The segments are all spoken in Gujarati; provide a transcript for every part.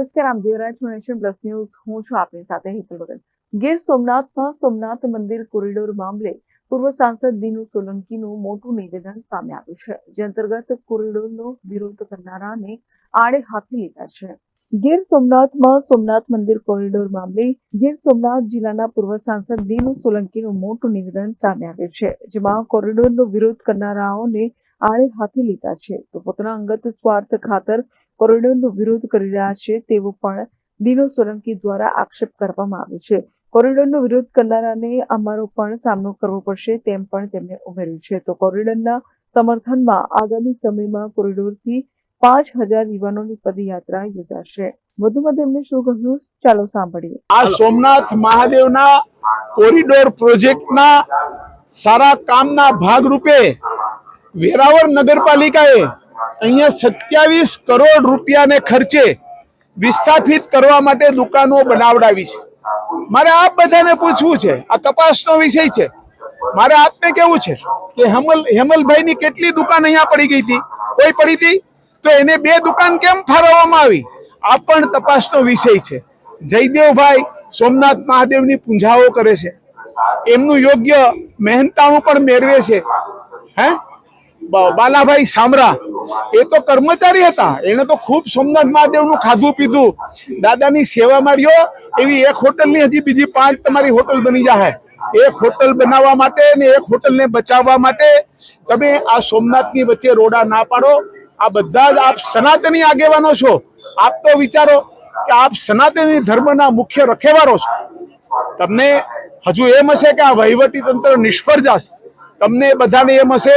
નમસ્કાર, આમ દેવરાજ નેશન પ્લસ ન્યૂઝ. હું છું આપની સાથે હેતલ ભગત ગીર સોમનાથમાં સોમનાથ મંદિર કોરિડોર મામલે પૂર્વ સાંસદ દિનુ સોલંકીનું મોટું નિવેદન સામે આવ્યું છે, જે અંતર્ગત કોરિડોરનો વિરોધ કરનારાને આડે હાથે લીધા છે. ગીર સોમનાથમાં સોમનાથ મંદિર કોરિડોર મામલે ગીર સોમનાથ જિલ્લાના પૂર્વ સાંસદ દિનુ સોલંકીનું મોટું નિવેદન સામે આવ્યું છે, જેમાં કોરિડોરનો વિરોધ કરનારાઓને આડે હાથે લીધા છે. તો પોતાના અંગત સ્વાર્થ ખાતર કોરિડોરનો વિરોધ કરી રહ્યા છે તેવો પણ દિનો સોલંકી દ્વારા આક્ષેપ કરવામાં આવ્યો છે. કોરિડોરનો વિરોધ કરનારાને અમારો પણ સામનો કરવો પડશે તેમ પણ તેમણે ઉમેર્યું છે. તો કોરિડોરના સમર્થનમાં આગામી સમયમાં કોરિડોરથી પાંચ હજાર યુવાનોની પદયાત્રા યોજાશે. વધુમાં તેમણે શું કહ્યું? ચાલો સાંભળીએ. આ સોમનાથ મહાદેવના કોરિડોર પ્રોજેક્ટના સારા કામના ભાગરૂપે વેરાવળ નગરપાલિકાએ અહીંયા સત્યાવીસ કરોડ રૂપિયાને ખર્ચે વિસ્થાપિત કરવા માટે દુકાનો બનાવડાવી છે. મારે આપ બધાને પૂછવું છે, આ તપાસનો વિષય છે. મારે આપને કેવું છે કે હેમલ, હેમલભાઈની કેટલી દુકાન અહીંયા પડી ગઈ હતી? કોઈ પડી હતી? તો એને બે દુકાન કેમ ફાળવવામાં આવી? આ પણ તપાસનો વિષય છે. જયદેવભાઈ સોમનાથ મહાદેવની પૂંજાઓ કરે છે. એમનું યોગ્ય મહેનતાણું પણ મેળવે છે. હે? બાલાભાઈ સામરા એ તો કર્મચારી હતા. એને તો ખૂબ સોમનાથ મહાદેવનું ખાધું પીધું. દાદાની સેવામાં રહ્યો એવી એક હોટલની હજી બીજી પાંચ તમારી હોટલ બની જાય એક હોટલ બનાવવા માટે ને એક હોટલને બચાવવા માટે તમે આ સોમનાથની વચ્ચે રોડા ના પાડો. આ બધા જ આપ સનાતની આગેવાનો છો. આપ તો વિચારો કે આપ સનાતની ધર્મના મુખ્ય રખેવારો છો. તમને હજુ એમ હશે કે આ વહીવટી તંત્ર નિષ્ફળ જશે. તમને બધાને એમ હશે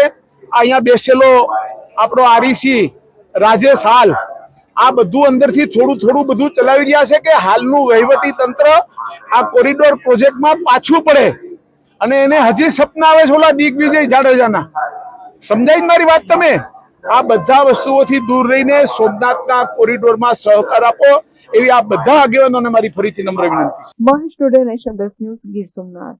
અહીંયા બેસેલો આપણો આરઈસી, રાજેશ હાલ, આ બધું અંદરથી થોડું થોડું બધું ચલાવી રહ્યા છે કે હાલનું વહીવટી તંત્ર આ કોરિડોર પ્રોજેક્ટમાં પાછું પડે. અને એને હજી સપના આવે છે ઓલા દિગ્વિજય જાડેજાના. સમજાય મારી વાત તમે? આ બધા વસ્તુઓથી દૂર રહીને સોમનાથના કોરિડોરમાં સહકાર આપો એવી આ બધા આગેવાનોને મારી ફરીથી નમ્ર વિનંતી Mahesh today nation news Gir Somnath.